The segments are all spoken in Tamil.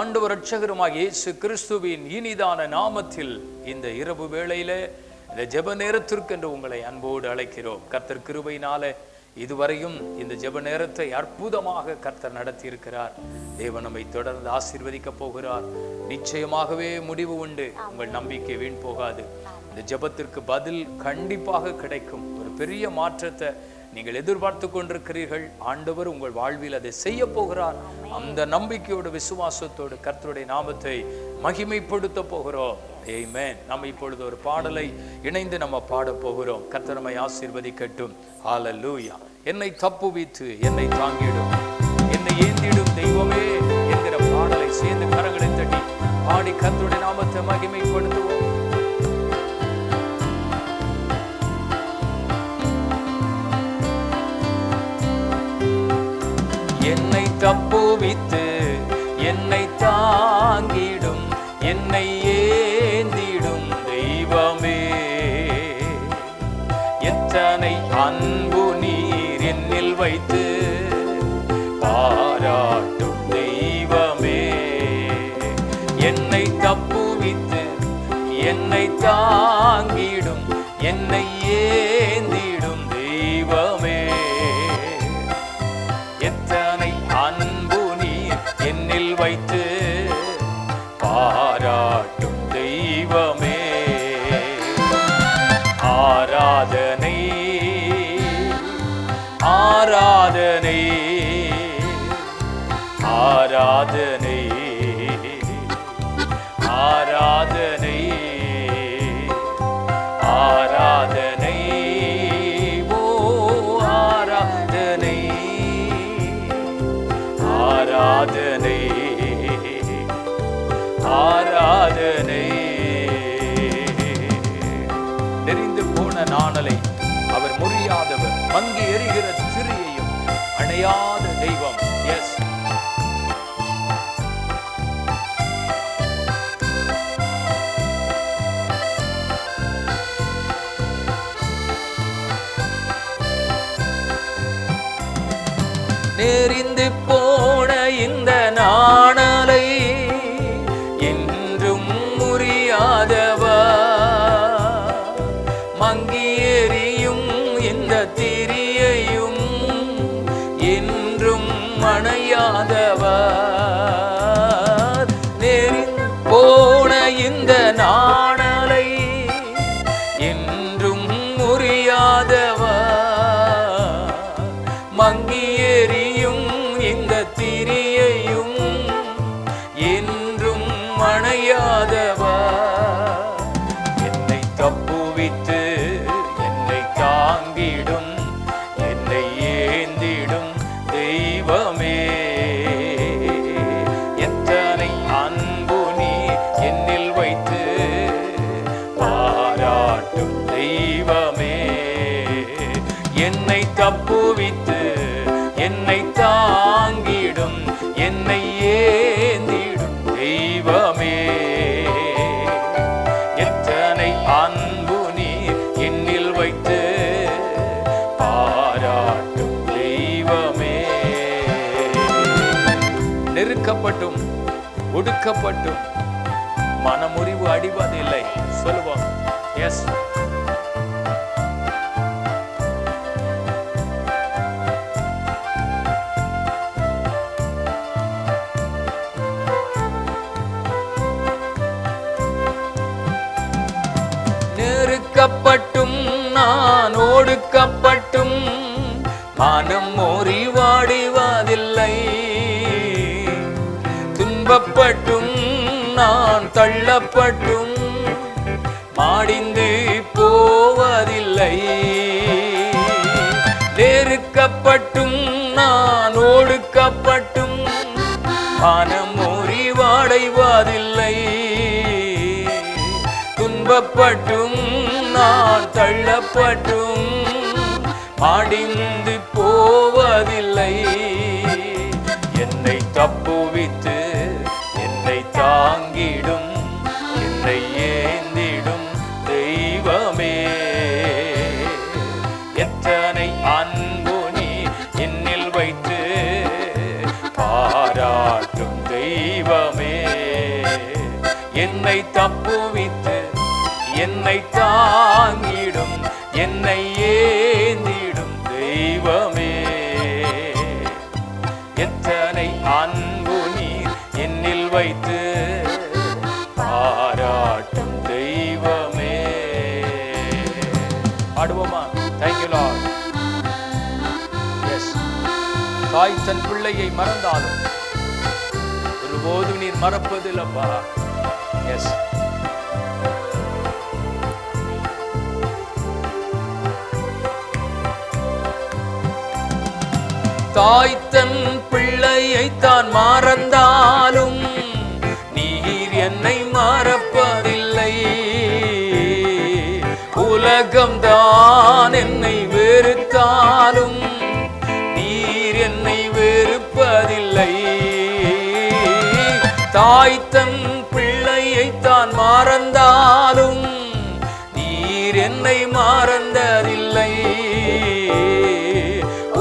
ஆண்டவர் ரட்சகருமாக இயேசு கிறிஸ்துவின் இனிதான நாமத்தில் இந்த இரவு வேளையில இந்த ஜெப நேரத்திற்கென்று உங்களை அன்போடு அழைக்கிறோம். கர்த்தர் கிருபையினால இதுவரையும் இந்த ஜெப நேரத்தை அற்புதமாக கர்த்தர் நடத்தி இருக்கிறார் தேவன் நம்மை தொடர்ந்து ஆசீர்வதிக்க போகிறார். நிச்சயமாகவே முடிவு உண்டு. உங்கள் நம்பிக்கை வீண் போகாது. இந்த ஜெபத்திற்கு பதில் கண்டிப்பாக கிடைக்கும். ஒரு பெரிய மாற்றத்தை நீங்கள் எதிர்பார்த்து கொண்டிருக்கிறீர்கள். ஆண்டவர் உங்கள் வாழ்வில் அதை செய்ய போகிறார். அந்த நம்பிக்கையோடு விசுவாசத்தோடு கர்த்தருடைய நாமத்தை மகிமைப்படுத்த போகிறோம். ஏமேன் நம்ம இப்பொழுது ஒரு பாடலை இணைந்து நம்ம பாட போகிறோம். கர்த்தர் நம்மை ஆசீர்வதிக்கட்டும். லூயா என்னை தப்புவித்து என்னை தாங்கிடும். என்னை ஏந்திடும் தெய்வமே என்கிற பாடலை சேர்ந்து கரங்களை தட்டி பாடி கர்த்தருடைய நாமத்தை மகிமைப்படுத்துவோம். என்னை தப்புவித்து என்னை தாங்கிடும் என்னை ஏந்திடும் தெய்வமே. எத்தனை அன்பு நீர் என்னில் வைத்து பாராட்டும் தெய்வமே. என்னை தப்புவித்து என்னை தாங்கிடும் என்னை ஏ அணையாத தெய்வம் எஸ் நெறிந்து போன தப்புவித்து நெருக்கப்பட்டும் ஒடுக்கப்பட்டும். மனமுறிவு அடிவதில்லை சொல்லுவோம். எஸ் நெருக்கப்பட்டும் நான் ஒடுக்கப்பட்டும். மனம் முறிவாடிவதில்லை தள்ளப்பட்டும் நான் தள்ளப்பட்டும் மாடிந்து போவதில்லை. நெருக்கப்பட்டும் நான் ஒடுக்கப்பட்டும் மனம் முறிவாடைவதில்லை துன்பப்பட்டும் நான் தள்ளப்பட்டும் மாடிந்து போவதில்லை. என்னை தப்புவித்து என்னை தப்புவித்து என்னை தாங்கிடும் என்னை ஏந்திடும் தெய்வமே. எத்தனை அன்பு நீர் என்னில் வைத்து பாராட்டும் தெய்வமே. பாடுவோமா? தேங்க்யூ லார்ட் எஸ் தாய் தன் பிள்ளையை மறந்தாலும் ஒருபோதும் நீர் மறப்பதில்லப்பா எஸ் தாய் தன் பிள்ளையை தான் மறந்தாலும் நீர் என்னை மறப்பதில்லை. உலகம்தான் என்னை வெறுத்தாலும் நீர் என்னை வெறுப்பதில்லை. தாய் தன் மறந்தாலும் நீர் என்னை மறந்ததில்லை.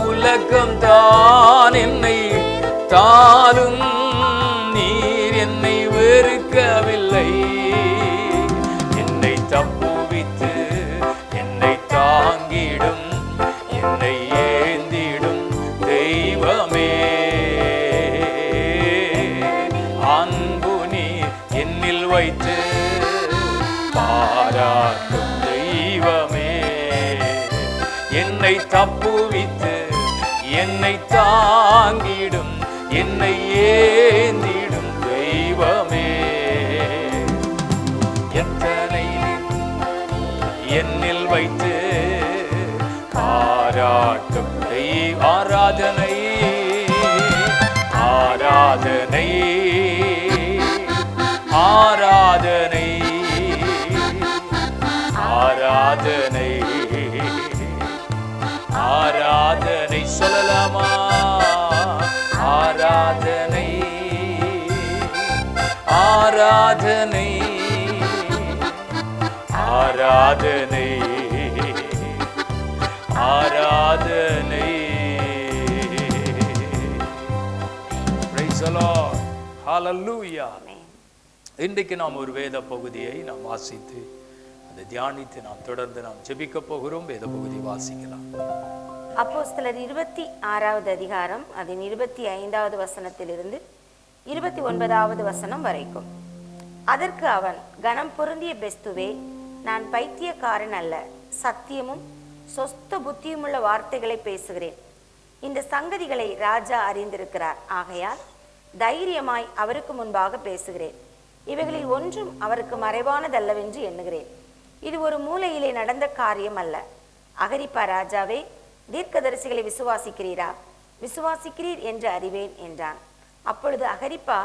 உலகம் தான் என்னை தாலும் எத்தனை என்னில் வைத்து பாராட்டும் தெய்வ ஆராதனை ஆராதனை ஆராதனை ஆராதனை ஆராதனை சொல்லலாமா ஆராதனை ஆராதனை ஆராதனை. ஆராதனை. இன்றைக்கு நாம் ஒரு வேத பகுதியை நாம் வாசித்து அதை தியானித்து நாம் தொடர்ந்து நாம் ஜெபிக்க போகிறோம். வேத பகுதி வாசிக்கலாம். அப்போஸ்தலர் இருபத்தி ஆறாவது அதிகாரம் அதன் இருபத்தி ஐந்தாவது வசனத்திலிருந்து இருபத்தி ஒன்பதாவது வசனம் வரைக்கும். அதற்கு அவன் கனம் பொருந்திய பெஸ்துவே நான் பைத்தியக்காரன் அல்ல சத்தியமும் சொஸ்த புத்தியுமுள்ள வார்த்தைகளை பேசுகிறேன். இந்த சங்கதிகளை ராஜா அறிந்திருக்கிறார். ஆகையால் தைரியமாய் அவருக்கு முன்பாக பேசுகிறேன். இவைகளில் ஒன்றும் அவருக்கு மறைவானதல்லவென்று எண்ணுகிறேன். இது ஒரு மூலையிலே நடந்த காரியம் அல்ல. அகரிப்பா ராஜாவே தீர்க்கதரிசிகளை விசுவாசிக்கிறீரா? விசுவாசிக்கிறீர் என்று அறிவேன் என்றான். அப்பொழுது அகரிப்பா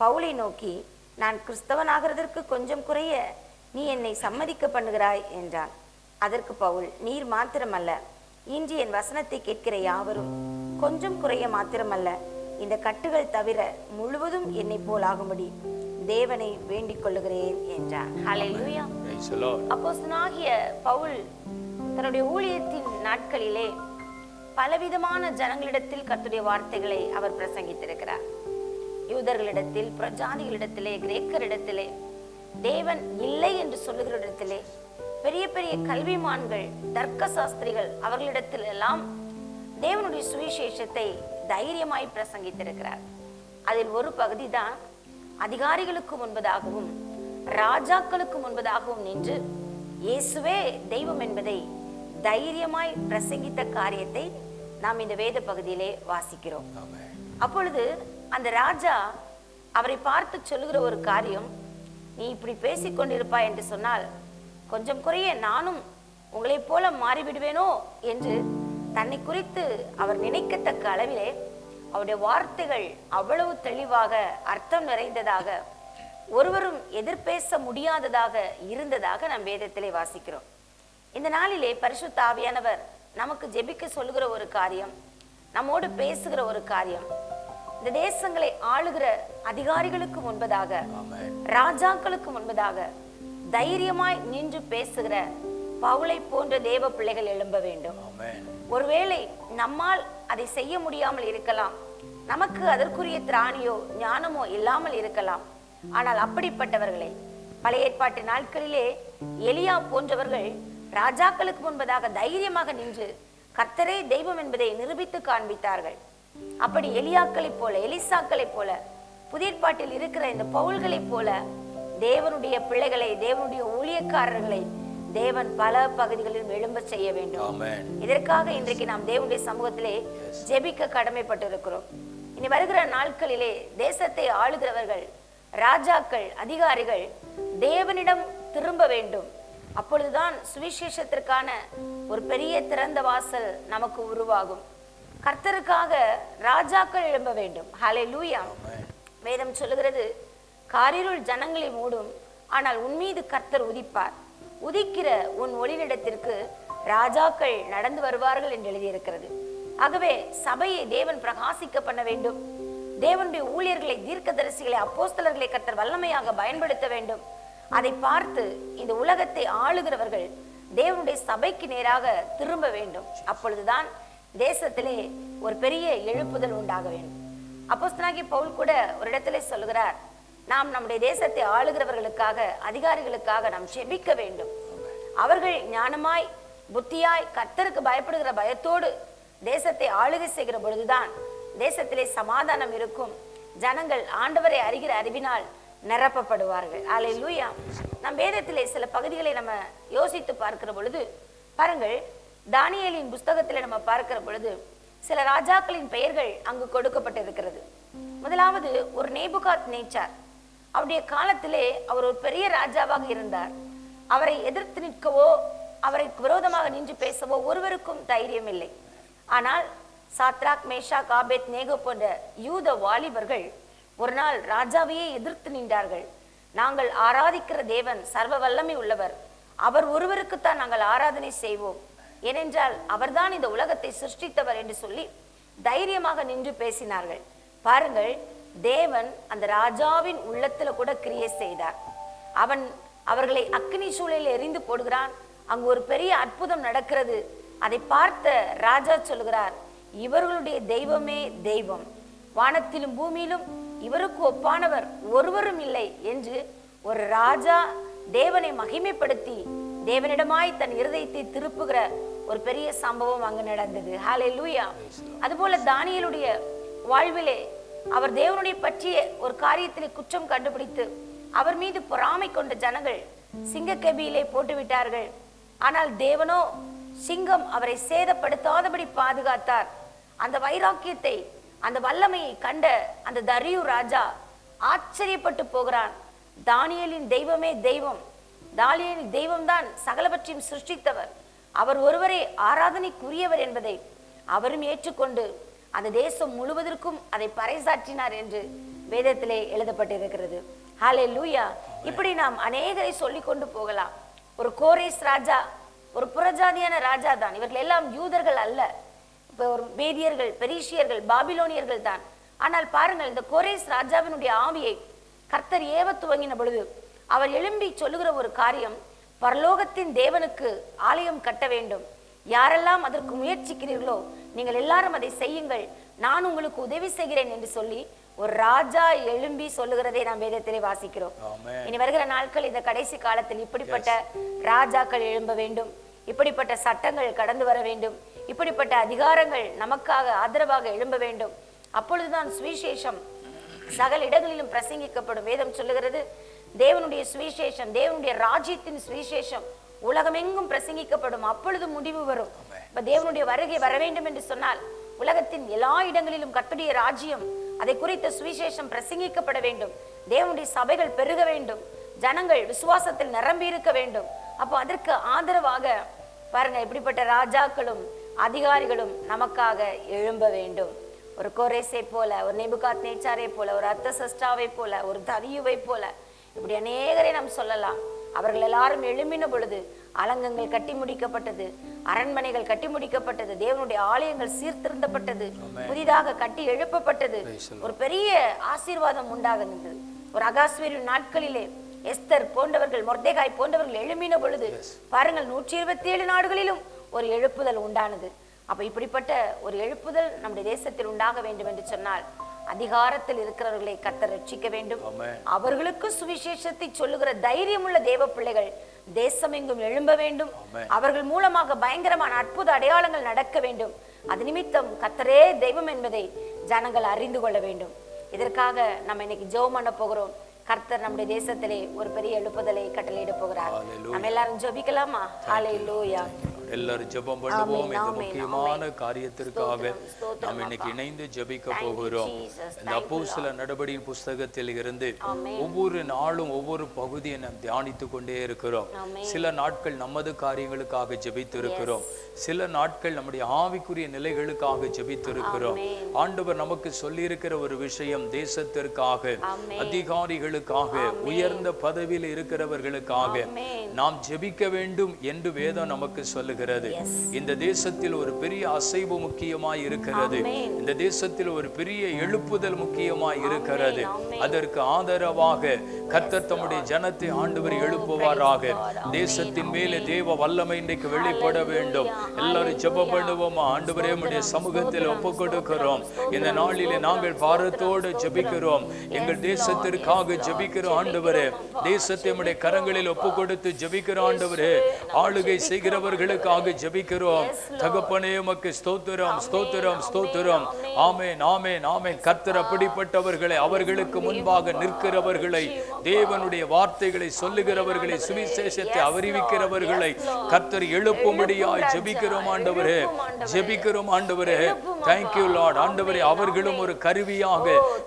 பவுலை நோக்கி நான் கிறிஸ்தவனாகிறதற்கு கொஞ்சம் குறைய நீ என்னை சம்மதிக்க பண்ணுகிறாய் என்றான். அதற்கு பவுல் நீர் மாத்திரமல்ல. இன்று என் வசனத்தை கேட்கிற யாவரும் கொஞ்சம் குறைய மாத்திரமல்ல. இந்த கட்டுகள் தவிர முழுவதும் என்னை போல் ஆகும்படி தேவனை வேண்டிக் கொள்ளுகிறேன் என்றான். ஹalleluya Praise the Lord. அப்போஸ்தலனாகிய பவுல் தன்னுடைய ஊழியத்தின் நாட்களிலே பலவிதமான ஜனங்களிடத்தில் கர்த்தருடைய வார்த்தைகளை அவர் பிரசங்கித்திருக்கிறார். யூதர்களிடத்தில் பிரஜாதிகளிடத்திலே கிரேக்கரிடத்திலே தேவன் இல்லை என்று சொல்லுகிற இடத்திலே பெரிய பெரிய கல்விமான்கள் தர்க்க சாஸ்திரிகள் அவர்களிடத்தில் எல்லாம் தேவனுடைய சுவிசேஷத்தை தைரியமாய் பிரசங்கித்திருக்கிறார் அதில் ஒரு பகுதி தான் அதிகாரிகளுக்கு முன்பதாகவும் ராஜாக்களுக்கு முன்பதாகவும் நின்று இயேசுவே தெய்வம் என்பதை தைரியமாய் பிரசங்கித்த காரியத்தை நாம் இந்த வேத பகுதியிலே வாசிக்கிறோம். அப்பொழுது அந்த ராஜா அவரை பார்த்து சொல்லுகிற ஒரு காரியம் நீ இப்படி பேசிக் கொண்டிருப்பாய் என்று சொன்னால் கொஞ்சம் குறைய நானும் உங்களைப் போல மாறிவிடுவேனோ என்று தன்னை குறித்து அவர் நினைக்கத்தக்க அளவிலே அவருடைய வார்த்தைகள் அவ்வளவு தெளிவாக அர்த்தம் நிறைந்ததாக ஒருவரும் எதிர்பேச முடியாததாக இருந்ததாக நாம் வேதத்திலே வாசிக்கிறோம். இந்த நாளிலே பரிசுத்த ஆவியானவர் நமக்கு ஜெபிக்க சொல்லுகிற ஒரு காரியம் நம்மோடு பேசுகிற ஒரு காரியம் இந்த தேசங்களை ஆளுகிற அதிகாரிகளுக்கு முன்பதாக. ராஜாக்களுக்கு முன்பதாக தைரியமாய் நின்று பேசுகிற பவுலை போன்ற தேவ பிள்ளைகள் எழும்ப வேண்டும். ஒருவேளை நம்மால் அதை செய்ய முடியாமல் இருக்கலாம் நமக்கு அதற்குரிய திராணியோ ஞானமோ இல்லாமல் இருக்கலாம் ஆனால் அப்படிப்பட்டவர்களை பழைய ஏற்பாட்டு நாட்களிலே எலியா போன்றவர்கள் ராஜாக்களுக்கு முன்பதாக தைரியமாக நின்று கர்த்தரே தெய்வம் என்பதை நிரூபித்து காண்பித்தார்கள் அப்படி எலியாக்களைப் போல எலிசாக்களைப் போல புதிய ஏற்பாட்டில் இருக்கிற இந்த பவுல்களைப் போல தேவனுடைய பிள்ளைகளை தேவனுடைய ஊழியக்காரர்களை தேவன் பல பகுதிகளிலும் எழும்ப செய்ய வேண்டும். இதற்காக இன்றைக்கு நாம் தேவனுடைய சமூகத்திலே ஜெபிக்க கடமைப்பட்டிருக்கிறோம். இனி வருகிற நாட்களிலே தேசத்தை ஆளுகிறவர்கள் ராஜாக்கள் அதிகாரிகள் தேவனிடம் திரும்ப வேண்டும். அப்பொழுதுதான் சுவிசேஷத்திற்கான ஒரு பெரிய திறந்த வாசல் நமக்கு உருவாகும். கர்த்தருக்காக ராஜாக்கள் எழும்ப வேண்டும். ஹலே லூயா வேதம் சொல்லுகிறது காரிருள் ஜனங்களை மூடும் ஆனால் உன் மீது கர்த்தர் உதிப்பார். உதிக்கிற உன் ஒளிநிடத்திற்கு ராஜாக்கள் நடந்து வருவார்கள் என்று எழுதியிருக்கிறது. ஆகவே சபையை தேவன் பிரகாசிக்க பண்ண வேண்டும். தேவனுடைய ஊழியர்களை தீர்க்கதரிசிகளை அப்போஸ்தலர்களை கர்த்தர் வல்லமையாக பயன்படுத்த வேண்டும். அதை பார்த்து இந்த உலகத்தை ஆளுகிறவர்கள் தேவனுடைய சபைக்கு நேராக திரும்ப வேண்டும். அப்பொழுதுதான் தேசத்திலே ஒரு பெரிய எழுப்புதல் உண்டாக வேண்டும். அப்போஸ்தனாகி பவுல் கூட ஒரு இடத்திலே சொல்லுகிறார் நாம் நம்முடைய தேசத்தை ஆளுகிறவர்களுக்காக அதிகாரிகளுக்காக நாம் செபிக்க வேண்டும். அவர்கள் ஞானமாய் புத்தியாய் கர்த்தருக்கு பயப்படுகிற பயத்தோடு தேசத்தை ஆளுகை செய்கிற பொழுதுதான் தேசத்திலே சமாதானம் இருக்கும். ஜனங்கள் ஆண்டவரை அறிகிற அறிவினால் நிரப்பப்படுவார்கள். அலை லூயா நம் வேதத்திலே சில பகுதிகளை நம்ம யோசித்து பார்க்கிற பொழுது பாருங்கள் தானியலின் புஸ்தகத்தில் நம்ம பார்க்கிற பொழுது சில ராஜாக்களின் பெயர்கள் அங்கு கொடுக்கப்பட்டிருக்கிறது. முதலாவது ஒரு நேபுகாத் நேச்சார். அவருடைய காலத்திலே அவர் ஒரு பெரிய ராஜாவாக இருந்தார். அவரை எதிர்த்து நிற்கவோ அவரை விரோதமாக நின்று பேசவோ ஒருவருக்கும் தைரியம் இல்லை ஆனால் சாத்ராக் மேஷா காபேத் நேகோ போன்ற யூத வாலிபர்கள் ஒரு நாள் ராஜாவையே எதிர்த்து நின்றார்கள். நாங்கள் ஆராதிக்கிற தேவன் சர்வ வல்லமை உள்ளவர். அவர் ஒருவருக்குத்தான் நாங்கள் ஆராதனை செய்வோம். ஏனென்றால் அவர்தான் இந்த உலகத்தை சிருஷ்டித்தவர் என்று சொல்லி தைரியமாக நின்று பேசினார்கள். பாருங்கள் தேவன் அந்த ராஜாவின் உள்ளத்துல கூட கிரியை செய்தார். அவன் அவர்களை அக்னி சூழலில் எரிந்து போடுகிறான். அங்கு ஒரு பெரிய அற்புதம் நடக்கிறது. அதை பார்த்த ராஜா சொல்கிறார் இவர்களுடைய தெய்வமே தெய்வம். வானத்திலும் பூமியிலும் இவருக்கு ஒப்பானவர் ஒருவரும் இல்லை என்று ஒரு ராஜா தேவனை மகிமைப்படுத்தி தேவனிடமாய் தன் இருதயத்தை திருப்புகிற ஒரு பெரிய சம்பவம் அங்கு நடந்தது. ஹாலே லூயா அதுபோல தானியலுடைய வாழ்விலே அவர் தேவனுடைய பற்றிய ஒரு காரியத்திலே குற்றம் கண்டுபிடித்து அவர் மீது பொறாமை கொண்ட ஜனங்கள் சிங்கக்கெபியிலே போட்டு விட்டார்கள் ஆனால் தேவனோ சிங்கம் அவரை சேதப்படுத்தாதபடி பாதுகாத்தார். அந்த வைராக்கியத்தை அந்த வல்லமையை கண்ட அந்த தரியு ராஜா ஆச்சரியப்பட்டு போகிறான். தானியலின் தெய்வமே தெய்வம். தானியலின் தெய்வம்தான் சகலவற்றையும் சிருஷ்டித்தவர். அவர் ஒருவரே ஆராதனைக்குரியவர் என்பதை அவரும் ஏற்றுக்கொண்டு அந்த தேசம் முழுவதற்கும் அதை பறைசாற்றினார் என்று வேதத்திலே எழுதப்பட்டிருக்கிறது. ஹாலே லூயா இப்படி நாம் அநேகரை சொல்லி கொண்டு போகலாம். ஒரு கோரேஸ் ராஜா ஒரு புறஜாதியான ராஜா தான். இவர்கள் எல்லாம் யூதர்கள் அல்ல. இப்போ ஒரு மேதியர்கள் பெரிஷியர்கள் பாபிலோனியர்கள் தான். ஆனால் பாருங்கள் இந்த கோரேஸ் ராஜாவினுடைய ஆவியை கர்த்தர் ஏவ துவங்கின பொழுது அவர் எழும்பி சொல்லுகிற ஒரு காரியம் பரலோகத்தின் தேவனுக்கு ஆலயம் கட்ட வேண்டும். யாரெல்லாம் அதற்கு முயற்சிக்கிறீர்களோ நீங்கள் எல்லாரும் அதை செய்யுங்கள். நான் உங்களுக்கு உதவி செய்கிறேன் என்று சொல்லி ஒரு ராஜா எழும்பி சொல்லுகிறதை நாம் வேதத்திலே வாசிக்கிறோம். இனி வருகிற நாட்கள் இந்த கடைசி காலத்தில் இப்படிப்பட்ட ராஜாக்கள் எழும்ப வேண்டும். இப்படிப்பட்ட சட்டங்கள் கடந்து வர வேண்டும். இப்படிப்பட்ட அதிகாரங்கள் நமக்காக ஆதரவாக எழும்ப வேண்டும். அப்பொழுதுதான் சுவிசேஷம் சகல இடங்களிலும் பிரசங்கிக்கப்படும். வேதம் சொல்லுகிறது தேவனுடைய சுவிசேஷம் தேவனுடைய ராஜ்யத்தின் சுவிசேஷம் உலகமெங்கும் பிரசங்கிக்கப்படும். அப்பொழுது முடிவு வரும். இப்ப தேவனுடைய வருகை வர வேண்டும் என்று சொன்னால் உலகத்தின் எல்லா இடங்களிலும் கர்த்தருடைய ராஜ்யம் அதை குறித்த சுவிசேஷம் பிரசங்கிக்கப்பட வேண்டும். தேவனுடைய சபைகள் பெருக வேண்டும். ஜனங்கள் விசுவாசத்தில் நிரம்பி இருக்க வேண்டும். அப்போ அதற்கு ஆதரவாக பாருங்க இப்படிப்பட்ட ராஜாக்களும் அதிகாரிகளும் நமக்காக எழும்ப வேண்டும். ஒரு கோரேசை போல ஒரு நெபுகாத் நேச்சாரை போல ஒரு அத்த சஷ்டாவை போல ஒரு தரியுவை போல இப்படி அநேகரை நாம் சொல்லலாம். அவர்கள் எல்லாரும் எழும்பின பொழுது அலங்கங்கள் கட்டி முடிக்கப்பட்டது அரண்மனைகள் கட்டி முடிக்கப்பட்டது தேவனுடைய ஆலயங்கள் சீர்திருந்தப்பட்டது புதிதாக கட்டி எழுப்பப்பட்டது. ஒரு பெரிய ஆசீர்வாதம் உண்டாகுது ஒரு அகாஸ்வரி நாட்களிலே எஸ்தர் போன்றவர்கள் மொர்தேகாய் போன்றவர்கள் எழும்பின பொழுது பாருங்கள் நூற்றி இருபத்தி ஏழு நாடுகளிலும் ஒரு எழுப்புதல் உண்டானது. அப்ப இப்படிப்பட்ட ஒரு எழுப்புதல் நம்முடைய தேசத்தில் உண்டாக வேண்டும் என்று சொன்னால் அதிகாரத்தில் இருக்கிறவர்களை கர்த்தர் ரட்சிக்க வேண்டும். அவர்களுக்கு சுவிசேஷத்தை சொல்லுகிற தைரியமுள்ள தேவ பிள்ளைகள் தேசமெங்கும் எழும்ப வேண்டும். அவர்கள் மூலமாக பயங்கரமான அற்புத அடையாளங்கள் நடக்க வேண்டும். அது நிமித்தம் கர்த்தரே தெய்வம் என்பதை ஜனங்கள் அறிந்து கொள்ள வேண்டும். இதற்காக நம்ம இன்னைக்கு ஜெபம் பண்ண போகிறோம். கர்த்தர் நம்முடைய தேசத்திலே ஒரு பெரிய எழுப்புதலை கட்டளையிட போகிறார். நம்ம எல்லாரும் ஜெபிக்கலாமா? ஹalleluya. எல்லாரும் ஜெபம் பண்ணுவோம் இந்த முக்கியமான காரியத்திற்காக நாம் இன்னைக்கு அப்பா. இணைந்து ஜெபிக்க போகிறோம். இந்த you, அப்போஸ்தல நடபடியின் புஸ்தகத்தில் இருந்து. ஒவ்வொரு நாளும் ஒவ்வொரு பகுதியை நாம் தியானித்து கொண்டே இருக்கிறோம். சில நாட்கள் நமது காரியங்களுக்காக ஜெபித்து இருக்கிறோம் சில நாட்கள் நம்முடைய ஆவிக்குரிய நிலைகளுக்காக ஜெபித்து இருக்கிறோம். ஆண்டவர் நமக்கு சொல்லியிருக்கிற ஒரு விஷயம் தேசத்திற்காக. அதிகாரிகளுக்காக உயர்ந்த பதவியில் இருக்கிறவர்களுக்காக. நாம் ஜெபிக்க வேண்டும் என்று வேதம் நமக்கு சொல்லுகிறது Yes. இந்த தேசத்தில் ஒரு பெரிய அசைவு முக்கியமாய் இருக்கிறது. இந்த தேசத்தில் ஒரு பெரிய எழுப்புதல் முக்கியமாய் இருக்கிறது. அதற்கு ஆதரவாக கர்த்தர் தம்முடைய ஜனத்தை ஆண்டவர் எழுப்புவாராக. தேசத்தின் மேலே தேவ வல்லமை இன்றைக்கு வெளிப்பட வேண்டும். எல்லாரும் ஜெபம் பண்ணுவோமா? ஆண்டவரே உம்முடைய சமூகத்தில் ஒப்பு கொடுக்கிறோம். இந்த நாளிலே நாங்கள் பாரத்தோடு ஜெபிக்கிறோம். எங்கள் தேசத்திற்காக ஜெபிக்கிறோம் ஆண்டவரே தேசத்தை உம்முடைய கரங்களில் ஒப்பு கொடுத்து ஜெபிக்கிறோம் ஆண்டவரே ஆளுகை செய்கிறவர்களுக்காக ஜெபிக்கிறோம். தகப்பனே உமக்கு ஸ்தோத்திரம் ஸ்தோத்திரம் ஸ்தோத்திரம். ஆமென். ஆமென் ஆமென் கர்த்தர் அப்படிப்பட்டவர்களை அவர்களுக்கு முன்பாக நிற்கிறவர்களை தேவனுடைய வார்த்தைகளை சொல்லுகிறவர்களை சுவிசேஷத்தை அறிவிக்கிறவர்களை கர்த்தர் எழுப்பும்படியாய் ஜெபிக்கிறோம் ஆண்டவரே. ஜெபிக்கிறோம் ஆண்டவரே. தேங்க்யூ லார்ட் ஆண்டவரே அவர்களும் ஒரு கருவியாக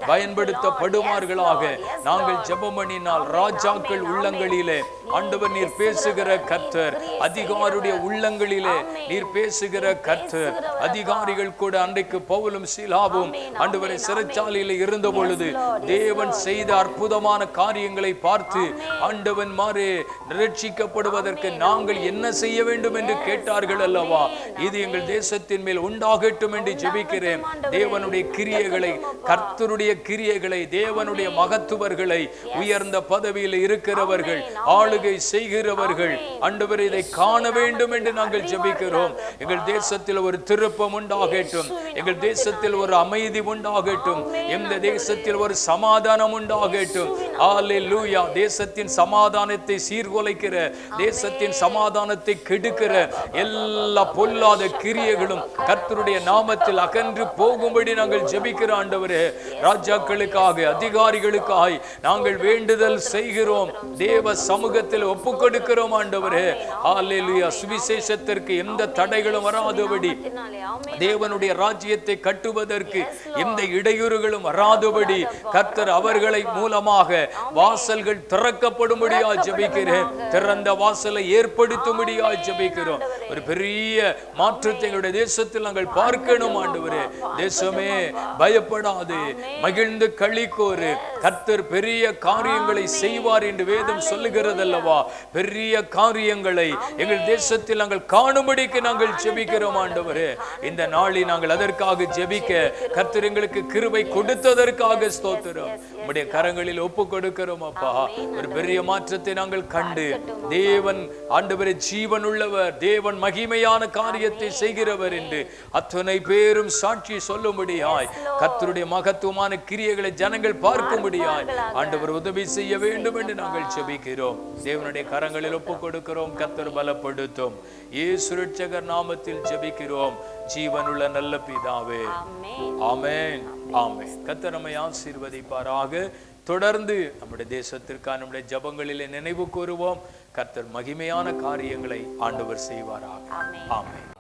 பயன்படுத்தப்படுவார்களாக. நாங்கள் ஜெபம் பண்ணினால் ராஜாக்கள் உள்ளங்களிலே ஆண்டவர் நீர் பேசுகிற கர்த்தர் அதிகாருடைய உள்ளங்களிலே நீர் பேசுகிற கர்த்தர். அதிகாரிகள் கூட அன்றைக்கு பவுலும் சீலாவும் ஆண்டவரை சிறைச்சாலையில் இருந்த பொழுது தேவன் செய்த அற்புதமான காரியங்களை பார்த்து ஆண்டவன் மாறே ரட்சிக்கப்படுவதற்கு நாங்கள் என்ன செய்ய வேண்டும் என்று கேட்டார்கள் அல்லவா? இது எங்கள் தேசத்தின் மேல் உண்டாகட்டும் என்று ஜெபிக்கிறேன். தேவனுடைய கிரியைகளை கர்த்தருடைய கிரியைகளை தேவனுடைய மகத்துவர்களை உயர்ந்த பதவியில் இருக்கிறவர்கள் ஆளுகை செய்கிறவர்கள் ஆண்டவர் இதை காண வேண்டும் என்று நாங்கள் ஜெபிக்கிறோம். எங்கள் தேசத்தில் ஒரு திருப்பம் உண்டாகட்டும். எங்கள் தேசத்தில் ஒரு அமைதி உண்டாகட்டும். எந்த தேசத்தில் ஒரு சமாதானம் உண்டாகட்டும். ஹalleluya. தேசத்தின் சமாதானத்தை சீர்குலைக்கிற தேசத்தின் சமாதானத்தை கெடுக்கிற எல்லா பொல்லாத கிரியைகளும் கர்த்தருடைய நாமத்தில் அகன்று போகும்படி நாங்கள் ஜெபிக்கிற ஆண்டவரே ராஜாக்களுக்காக அதிகாரிகளுக்காக நாங்கள் வேண்டுதல் செய்கிறோம். தேவ சமூகத்தில் ஒப்பு கொடுக்கிறோம் ஆண்டவரே. ஹalleluya. சுவிசேஷத்திற்கு எந்த தடைகளும் வராதபடி நாமத்தினாலே, ஆமென். ராஜ்யத்தை கட்டுவதற்கு எந்த இடையூறுகளும் வராதபடி கர்த்தர் அவர்களை மூலமாக வாசல்கள் திறக்கப்படும்படியா ஜெபிக்கிறேன். திறந்த வாசலை ஏற்படுத்தும்படியா ஜெபிக்கிறோம். ஒரு பெரிய மாற்றத்தை எங்களுடைய தேசத்தில் நாங்கள் பார்க்கணும் ஆண்டவரே. தேசமே பயப்படாது. மகிழ்ந்து கழிக்கோரு கர்த்தர் பெரிய காரியங்களை செய்வார் என்று வேதம் சொல்லுகிறதல்லவா. பெரிய காரியங்களை எங்கள் தேசத்தில் நாங்கள் காணும்படிக்கு நாங்கள் ஜெபிக்கிறோம் ஆண்டவரே. இந்த நாளில் நாங்கள் அதற்காக ஜெபிக்க கர்த்தர் எங்களுக்கு கிருபை கொடுத்ததற்காக ஸ்தோத்திரம். உம்முடைய கரங்களில் ஒப்பு கொடுக்கிறோம் அப்பா ஒரு பெரிய மாற்றத்தை நாங்கள் கண்டு தேவன் ஆண்டவரே ஜீவன் உள்ளவர் தேவன் மகிமையான காரியத்தை செய்கிறவர் என்று அத்தனை பேரும் சாட்சி சொல்லும்படியாய் கர்த்தருடைய மகத்துவமான கிரியைகளை ஜனங்கள் பார்க்கும்படியாய் ஆண்டவர் உதவி செய்ய வேண்டும் என்று நாங்கள் ஜெபிக்கிறோம். தேவனுடைய கரங்களில் ஒப்பு கொடுக்கிறோம் கர்த்தர் பலப்படுத்தும். இயேசு ரட்சகர் நாமத்தில் ஜெபிக்கிறோம். ஜீவனுள்ள நல்ல பிதாவே. ஆமென். கர்த்தர் நம்மை ஆசீர்வதிப்பாராக. தொடர்ந்து நம்முடைய தேசத்திற்கான நம்முடைய ஜபங்களிலே நினைவு கூறுவோம். கர்த்தர் மகிமையான காரியங்களை ஆண்டவர் செய்வாராக. ஆமென்.